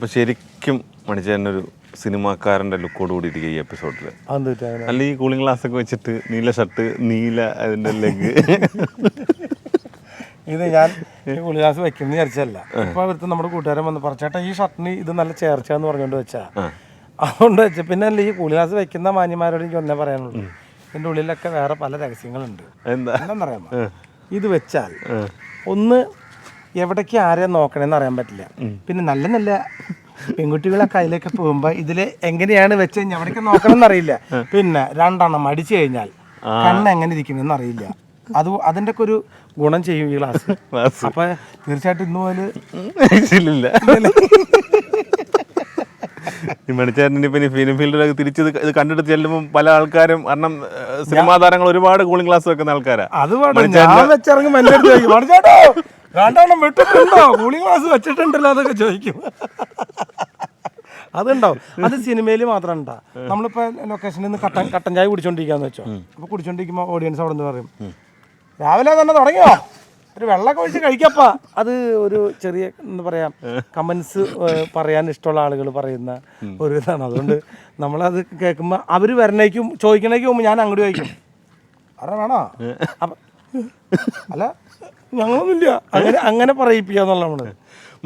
അപ്പൊ ശരിക്കും മണിച്ചേനൊരു സിനിമാക്കാരന്റെ ലുക്കോട് കൂടി ഇരിക്കുക ഈ എപ്പിസോഡിൽ അല്ല ഈ കൂളിംഗ് ഗ്ലാസ് ഒക്കെ വെച്ചിട്ട് നീല ഷർട്ട് നീല അതിന്റെ ലെഗ് ഇത് ഞാൻ ഈ ഗ്ലാസ് വെക്കുന്ന വിചാരിച്ചല്ല ഇപ്പൊ അവർക്ക് നമ്മുടെ കൂട്ടുകാരൻ വന്ന് പറഞ്ഞു ചേട്ടാ ഈ ഷർട്ടിന് ഇത് നല്ല ചേർച്ച എന്ന് പറഞ്ഞുകൊണ്ട് വെച്ചാ അതുകൊണ്ട് വെച്ച പിന്നെ അല്ല ഈ ഗ്ലാസ് വെക്കുന്ന മാന്യന്മാരോട് എനിക്ക് ഒന്നേ പറയാനുള്ളൂ. എന്റെ ഉള്ളിലൊക്കെ വേറെ പല രഹസ്യങ്ങളുണ്ട്. എന്താ? എന്താണെന്നറിയാമോ ഇത് വെച്ചാൽ ഒന്ന് എവിടേക്ക് ആരെ നോക്കണമെന്ന് അറിയാൻ പറ്റില്ല. പിന്നെ നല്ല നല്ല പെൺകുട്ടികളൊക്കെ അതിലേക്ക് പോകുമ്പോ ഇതിൽ എങ്ങനെയാണ് വെച്ച് കഴിഞ്ഞാൽ എവിടേക്ക് നോക്കണം എന്നറിയില്ല പിന്നെ രണ്ടെണ്ണം അടിച്ചു കഴിഞ്ഞാൽ കണ്ണ് എങ്ങനെ ഇരിക്കണമെന്ന് അറിയില്ല. അത് അതിന്റെ ഒക്കെ ഒരു ഗുണം ചെയ്യും ഈ ക്ലാസ്. അപ്പൊ തീർച്ചയായിട്ടും ഇന്ന് മുതൽ ഇല്ല ഈ മണിച്ചേട്ടൻ ഇപ്പൊ ഫിലിം ഫീൽഡിലൊക്കെ തിരിച്ച് ഇത് ഇത് ചെല്ലുമ്പോൾ പല ആൾക്കാരും കാരണം സിനിമാ താരങ്ങൾ ഒരുപാട് കൂളിംഗ് ക്ലാസ് വെക്കുന്ന ആൾക്കാരാ. അത് ഞാൻ വെച്ചിറങ്ങും എന്റെ അടുത്ത് ചോദിക്കും "മണിച്ചേട്ടോ, രണ്ടെണ്ണം വെട്ടിട്ടുണ്ടോ? കൂളിംഗ് ഗ്ലാസ് വെച്ചിട്ടുണ്ടല്ലോ അതൊക്കെ ചോദിക്കും. അതുണ്ടാവും അത് സിനിമയിൽ മാത്രം ഉണ്ടാ നമ്മളിപ്പോ ലൊക്കേഷനിൽ നിന്ന് കട്ടൻ കട്ടൻ ചായ കുടിച്ചോണ്ടിരിക്കാന്ന് വെച്ചോ. അപ്പൊ കുടിച്ചോണ്ടിരിക്കുമ്പോ ഓഡിയൻസ് അവിടെ നിന്ന് പറയും രാവിലെ തന്നെ തുടങ്ങിയോ? ഒരു വെള്ളം ഒഴിച്ച് കഴിക്കപ്പാ. അത് ഒരു ചെറിയ എന്താ പറയാ കമന്റ്സ് പറയാൻ ഇഷ്ടമുള്ള ആളുകൾ പറയുന്ന ഒരു ഇതാണ്. അതുകൊണ്ട് നമ്മളത് കേൾക്കുമ്പോൾ അവർ വരണേക്കും ചോദിക്കണേക്കും മുമ്പ് ഞാൻ അങ്ങോട്ട് ചോദിക്കും. അറ വേണോ? അപ്പൊ അല്ല ഞങ്ങളൊന്നുമില്ല. അങ്ങനെ അങ്ങനെ പറയിപ്പിക്കുക എന്നുള്ള നമ്മൾ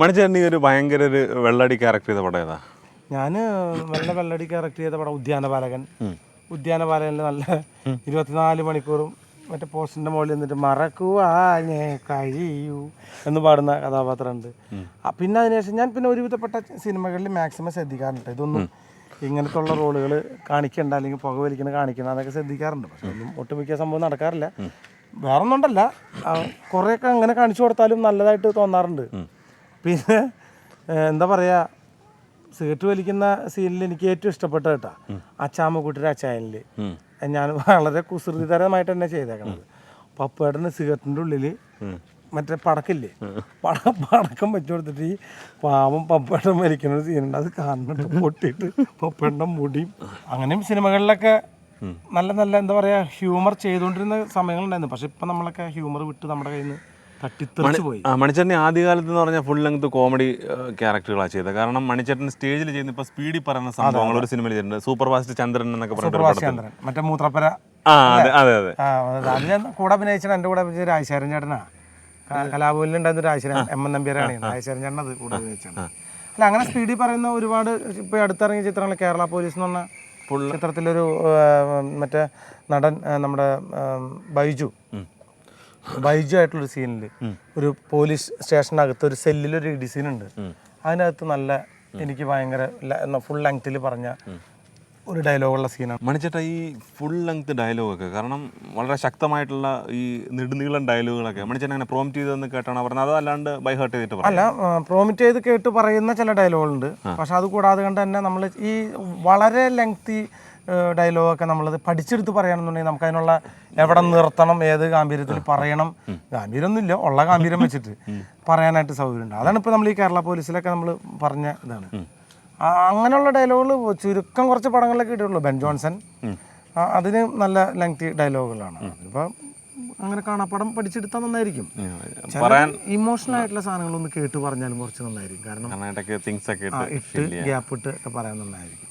മണിച്ചേട്ടൻ ഈ ഒരു ഭയങ്കര ഒരു വെള്ളടി ക്യാരക്ടർ ചെയ്ത പടം ഏതാ? ഞാൻ നല്ല വെള്ളടി ക്യാരക്ടർ ചെയ്ത പടം ഉദ്യാനപാലകൻ. ഉദ്യാനപാലകനിൽ നല്ല ഇരുപത്തിനാല് മണിക്കൂറും മറ്റേ പോസ്റ്റിന്റെ മുകളിൽ നിന്നിട്ട് മറക്കുവാനേ കഴിയൂ എന്ന് പാടുന്ന കഥാപാത്രമുണ്ട്. ഉണ്ട് പിന്നെ അതിനുശേഷം ഞാൻ പിന്നെ ഒരുവിധപ്പെട്ട സിനിമകളിൽ മാക്സിമം ശ്രദ്ധിക്കാറുണ്ട്. ഇതൊന്നും ഇങ്ങനത്തെ ഉള്ള റോളുകൾ കാണിക്കണ്ട അല്ലെങ്കിൽ പുക വലിക്കണ കാണിക്കണം അതൊക്കെ ശ്രദ്ധിക്കാറുണ്ട്. പക്ഷെ ഒന്നും ഒട്ടുമിക്ക സംഭവം നടക്കാറില്ല. വേറെ ഒന്നുണ്ടല്ല കുറേയൊക്കെ അങ്ങനെ കാണിച്ചു കൊടുത്താലും നല്ലതായിട്ട് തോന്നാറുണ്ട്. പിന്നെ എന്താ പറയുക സീറ്റ് വലിക്കുന്ന സീനിൽ എനിക്ക് ഏറ്റവും ഇഷ്ടപ്പെട്ട കേട്ടാ അച്ചാമ്മക്കുട്ടിയുടെ അച്ചായനിൽ ഞാൻ വളരെ കുസൃതിതരമായിട്ട് തന്നെ ചെയ്തേക്കണത്. പപ്പേട്ടന് സിഗരറ്റിന്റെ ഉള്ളിൽ മറ്റേ പടക്കില്ലേ? പട പടക്കം വെച്ചു കൊടുത്തിട്ട് ഈ പാവം പപ്പേട്ടൻ വലിക്കുന്ന സീനുണ്ട് അത് കാണുന്നുണ്ട്. പൊട്ടിയിട്ട് പപ്പേട്ടന്റെ മുടിയും അങ്ങനെയും സിനിമകളിലൊക്കെ നല്ല നല്ല എന്താ പറയാ ഹ്യൂമർ ചെയ്തുകൊണ്ടിരുന്ന സമയങ്ങളുണ്ടായിരുന്നു. പക്ഷെ ഇപ്പൊ നമ്മളൊക്കെ ഹ്യൂമർ വിട്ട് നമ്മുടെ കയ്യിൽ നിന്ന് തട്ടിത്തെറിച്ച് പോയി. ആ മണിച്ചേട്ടൻ ആദ്യകാലത്ത് എന്ന് പറഞ്ഞാൽ ഫുൾ ലെങ്ത് കോമഡി ക്യാരക്ടറുകളാണ് ചെയ്തത്. കാരണം മണിച്ചേട്ടൻ സ്റ്റേജിൽ ചെയ്യുന്ന ഇപ്പൊ സ്പീഡിൽ പറയുന്ന സംഭവങ്ങൾ ഒരു സിനിമയിൽ ചെയ്തിട്ടുണ്ട്. സൂപ്പർ ഫാസ്റ്റ് ചന്ദ്രൻ എന്നൊക്കെ പറഞ്ഞിട്ടുണ്ട് മറ്റേ മൂത്രപ്പര. ആ അതെ അതെ അതെ. ആ, അത്. അതിൽ ഞാൻ കൂടെ അഭിനയിച്ചത് എന്റെ കൂടെ അഭിനയിച്ച രാജശേഖരൻ ചേട്ടനാ. കലാഭവനിൽ ഉണ്ടായിരുന്ന രാജശേഖരൻ എം എൻ നമ്പ്യാരാണ്. രാജശേഖരൻ ചേട്ടൻ അത് കൂടെ അഭിനയിച്ചാണ് അല്ല അങ്ങനെ സ്പീഡിൽ പറയുന്ന ഒരുപാട് ഇപ്പോൾ അടുത്തിറങ്ങിയ ചിത്രങ്ങൾ കേരള പോലീസ് എന്ന് ചിത്രത്തിലൊരു മറ്റേ നടൻ നമ്മുടെ ബൈജു. ബൈജു ആയിട്ടുള്ളൊരു സീനിൽ ഒരു പോലീസ് സ്റ്റേഷനകത്ത് ഒരു സെല്ലിൽ ഒരു ഇടി സീനുണ്ട് അതിനകത്ത് നല്ല എനിക്ക് ഭയങ്കര ഫുൾ ലെങ്ത്തിൽ പറഞ്ഞ ഒരു ഡയലോഗുള്ള സീനാണ് മണിച്ചേട്ട ഈ ഫുൾ ലെങ്ത് ഡയലോഗൊക്കെ കാരണം വളരെ ശക്തമായിട്ടുള്ള ഈ നെടുനീളം ഡയലോഗുകളൊക്കെ മണിച്ചേട്ടൻ അങ്ങനെ പ്രോമിറ്റ് ചെയ്തെന്ന് കേട്ടാണ് പറഞ്ഞത്? അതല്ലാണ്ട് ബൈ ഹേർട്ട് ചെയ്തിട്ട് അല്ല പ്രോമിറ്റ് ചെയ്ത് കേട്ട് പറയുന്ന ചില ഡയലോഗുകളുണ്ട് പക്ഷെ അത് കൂടാതെ കണ്ട് തന്നെ നമ്മൾ ഈ വളരെ ലെങ്തി ഡയലോഗൊക്കെ നമ്മളത് പഠിച്ചെടുത്ത് പറയുകയാണെന്നുണ്ടെങ്കിൽ നമുക്ക് അതിനുള്ള എവിടെ നിർത്തണം ഏത് ഗാംഭീര്യത്തിൽ പറയണം. ഗാംഭീര്യമൊന്നുമില്ല ഉള്ള ഗാംഭീര്യം വെച്ചിട്ട് പറയാനായിട്ട് സൗകര്യമുണ്ട്. അതാണ് ഇപ്പോൾ നമ്മൾ ഈ കേരള പോലീസിലൊക്കെ നമ്മൾ പറഞ്ഞ ഇതാണ്. അങ്ങനെയുള്ള ഡയലോഗുകൾ ചുരുക്കം കുറച്ച് പടങ്ങളിലൊക്കെ ഇട്ടുള്ളൂ ബെൻ ജോൺസൺ. അതിന് നല്ല ലെങ്തി ഡയലോഗുകളാണ് അതിപ്പോൾ അങ്ങനെ കാണാപ്പടം പഠിച്ചെടുത്താൽ നന്നായിരിക്കും. പറയാൻ ഇമോഷണൽ ആയിട്ടുള്ള സാധനങ്ങളൊന്ന് കേട്ട് പറഞ്ഞാലും കുറച്ച് നന്നായിരിക്കും. കാരണം ഇട്ട് ഗ്യാപ്പ് ഇട്ട് ഒക്കെ പറയാൻ നന്നായിരിക്കും.